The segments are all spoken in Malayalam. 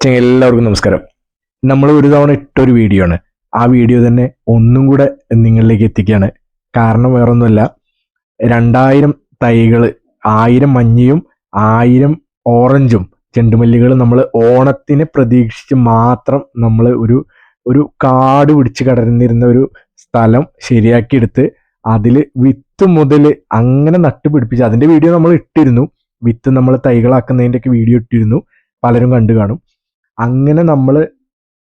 എല്ലാവർക്കും നമസ്കാരം. നമ്മൾ ഒരു തവണ ഇട്ടൊരു വീഡിയോ ആണ്. ആ വീഡിയോ തന്നെ ഒന്നും കൂടെ നിങ്ങളിലേക്ക് എത്തിക്കുകയാണ്. കാരണം വേറൊന്നുമല്ല രണ്ടായിരം തൈകൾ ആയിരം മഞ്ഞയും ആയിരം ഓറഞ്ചും ചെണ്ടുമല്ലികൾ നമ്മൾ ഓണത്തിനെ പ്രതീക്ഷിച്ച് മാത്രം നമ്മൾ ഒരു ഒരു കാട് പിടിച്ച് കടന്നിരുന്ന ഒരു സ്ഥലം ശരിയാക്കിയെടുത്ത് അതിൽ വിത്ത് മുതൽ അങ്ങനെ നട്ടുപിടിപ്പിച്ച് അതിന്റെ വീഡിയോ നമ്മൾ ഇട്ടിരുന്നു. വിത്ത് നമ്മൾ തൈകളാക്കുന്നതിന്റെയൊക്കെ വീഡിയോ ഇട്ടിരുന്നു. പലരും കണ്ടു കാണും. അങ്ങനെ നമ്മൾ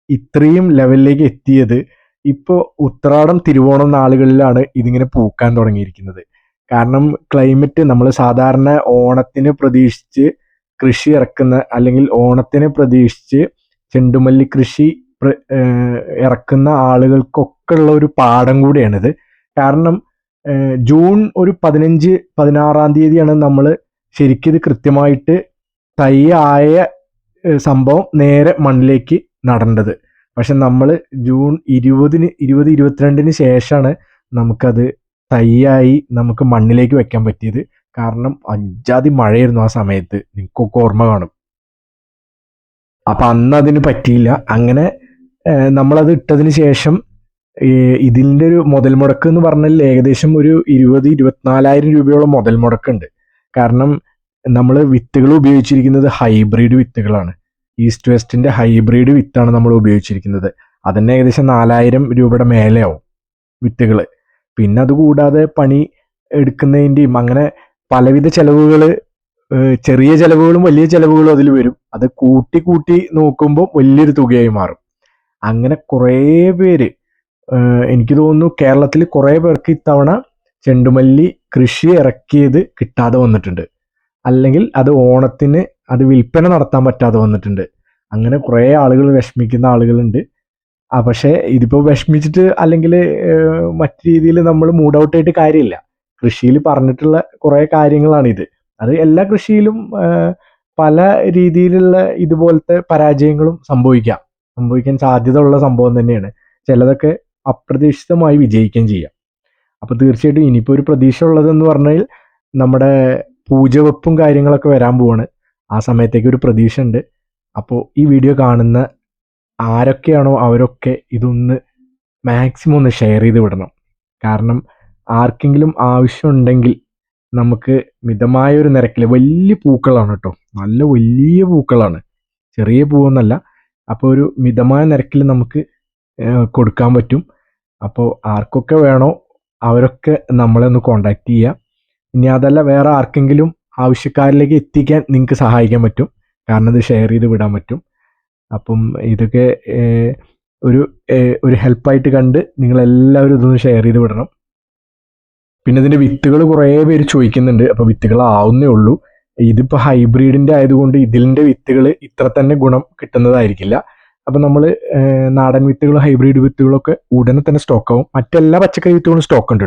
ഇത്രയും ലെവലിലേക്ക് എത്തിയത് ഇപ്പോൾ ഉത്രാടം തിരുവോണം നാളുകളിലാണ് ഇതിങ്ങനെ പൂക്കാൻ തുടങ്ങിയിരിക്കുന്നത്. കാരണം ക്ലൈമറ്റ് നമ്മൾ സാധാരണ ഓണത്തിന് പ്രതീക്ഷിച്ച് കൃഷി ഇറക്കുന്ന അല്ലെങ്കിൽ ഓണത്തിന് പ്രതീക്ഷിച്ച് ചെണ്ടുമല്ലി കൃഷി ഇറക്കുന്ന ആളുകൾക്കൊക്കെ ഉള്ള ഒരു പാഠം കൂടിയാണിത്. കാരണം ജൂൺ ഒരു പതിനഞ്ച് പതിനാറാം തീയതിയാണ് നമ്മൾ ശരിക്കും ഇത് കൃത്യമായിട്ട് തൈ ആയ സംഭവം നേരെ മണ്ണിലേക്ക് നടേണ്ടത് പക്ഷെ നമ്മൾ ജൂൺ ഇരുപതിന് ഇരുപത് ഇരുപത്തിരണ്ടിന് ശേഷമാണ് നമുക്കത് തൈയായി നമുക്ക് മണ്ണിലേക്ക് വെക്കാൻ പറ്റിയത്. കാരണം അഞ്ചാതി മഴയായിരുന്നു ആ സമയത്ത്. നിങ്ങൾക്കൊക്കെ ഓർമ്മ കാണും. അപ്പൊ അന്ന് അതിന് പറ്റിയില്ല. അങ്ങനെ നമ്മളത് ഇട്ടതിന് ശേഷം ഇതിന്റെ ഒരു മുതൽ മുടക്ക് എന്ന് പറഞ്ഞാൽ ഏകദേശം ഒരു ഇരുപത് ഇരുപത്തിനാലായിരം രൂപയോളം മുതൽ മുടക്കുണ്ട്. കാരണം നമ്മൾ വിത്തുകൾ ഉപയോഗിച്ചിരിക്കുന്നത് ഹൈബ്രിഡ് വിത്തുകളാണ്. ഈസ്റ്റ് വെസ്റ്റിന്റെ ഹൈബ്രിഡ് വിത്താണ് നമ്മൾ ഉപയോഗിച്ചിരിക്കുന്നത്. അതന്നെ ഏകദേശം നാലായിരം രൂപയുടെ മേലെയാവും വിത്തുകൾ പിന്നെ അതുകൂടാതെ പണി എടുക്കുന്നതിന്റെയും അങ്ങനെ പലവിധ ചെലവുകൾ ചെറിയ ചെലവുകളും വലിയ ചെലവുകളും അതിൽ വരും. അത് കൂട്ടി കൂട്ടി നോക്കുമ്പോൾ വലിയൊരു തുകയായി മാറും. അങ്ങനെ കുറേ പേര് എനിക്ക് തോന്നുന്നു കേരളത്തിൽ കുറേ പേർക്ക് ഇത്തവണ ചെണ്ടുമല്ലി കൃഷി ഇറക്കിയത് കിട്ടാതെ വന്നിട്ടുണ്ട്. അല്ലെങ്കിൽ അത് ഓണത്തിന് അത് വിൽപ്പന നടത്താൻ പറ്റാതെ വന്നിട്ടുണ്ട്. അങ്ങനെ കുറേ ആളുകൾ വിഷമിക്കുന്ന ആളുകളുണ്ട്. ആ പക്ഷേ ഇതിപ്പോൾ വിഷമിച്ചിട്ട് അല്ലെങ്കിൽ മറ്റു രീതിയിൽ നമ്മൾ മൂഡ് ഔട്ട് ആയിട്ട് കാര്യമില്ല. കൃഷിയിൽ പറഞ്ഞിട്ടുള്ള കുറേ ഇത്. അത് എല്ലാ കൃഷിയിലും പല രീതിയിലുള്ള ഇതുപോലത്തെ പരാജയങ്ങളും സംഭവിക്കാം. സംഭവിക്കാൻ സാധ്യത ഉള്ള സംഭവം തന്നെയാണ്. ചിലതൊക്കെ അപ്രതീക്ഷിതമായി വിജയിക്കുകയും ചെയ്യാം. അപ്പോൾ തീർച്ചയായിട്ടും ഇനിയിപ്പോൾ ഒരു പ്രതീക്ഷ ഉള്ളതെന്ന് പറഞ്ഞാൽ നമ്മുടെ പൂജവെപ്പും കാര്യങ്ങളൊക്കെ വരാൻ പോവാണ്. ആ സമയത്തേക്ക് ഒരു പ്രതീക്ഷ ഉണ്ട് അപ്പോൾ ഈ വീഡിയോ കാണുന്ന ആരൊക്കെയാണോ അവരൊക്കെ ഇതൊന്ന് മാക്സിമം ഒന്ന് ഷെയർ ചെയ്ത് വിടണം. കാരണം ആർക്കെങ്കിലും ആവശ്യമുണ്ടെങ്കിൽ നമുക്ക് മിതമായ ഒരു നിരക്കിൽ വലിയ പൂക്കളാണ് കേട്ടോ. നല്ല വലിയ പൂക്കളാണ്. ചെറിയ പൂവൊന്നല്ല. അപ്പോൾ ഒരു മിതമായ നിരക്കിൽ നമുക്ക് കൊടുക്കാൻ പറ്റും. അപ്പോൾ ആർക്കൊക്കെ വേണോ അവരൊക്കെ നമ്മളെ ഒന്ന് കോണ്ടാക്ട് ചെയ്യുക ഇനി അതല്ല വേറെ ആർക്കെങ്കിലും ആവശ്യക്കാരിലേക്ക് എത്തിക്കാൻ നിങ്ങൾക്ക് സഹായിക്കാൻ പറ്റും. കാരണം ഇത് ഷെയർ ചെയ്ത് വിടാൻ പറ്റും. അപ്പം ഇതൊക്കെ ഒരു ഒരു ഹെൽപ്പായിട്ട് കണ്ട് നിങ്ങളെല്ലാവരും ഇതൊന്ന് ഷെയർ ചെയ്ത് വിടണം. പിന്നെ ഇതിന്റെ വിത്തുകൾ കുറേ പേര് ചോദിക്കുന്നുണ്ട്. അപ്പോൾ വിത്തുകൾ ആവുന്നേ ഉള്ളൂ. ഇതിപ്പോൾ ഹൈബ്രിഡിന്റെ ആയതുകൊണ്ട് ഇതിന്റെ വിത്തുകൾ ഇത്ര തന്നെ ഗുണം കിട്ടുന്നതായിരിക്കില്ല. അപ്പം നമ്മൾ നാടൻ വിത്തുകളും ഹൈബ്രിഡ് വിത്തുകളൊക്കെ ഉടനെ തന്നെ സ്റ്റോക്കാവും മറ്റെല്ലാ പച്ചക്കറി വിത്തുകളും സ്റ്റോക്ക് ഉണ്ട്.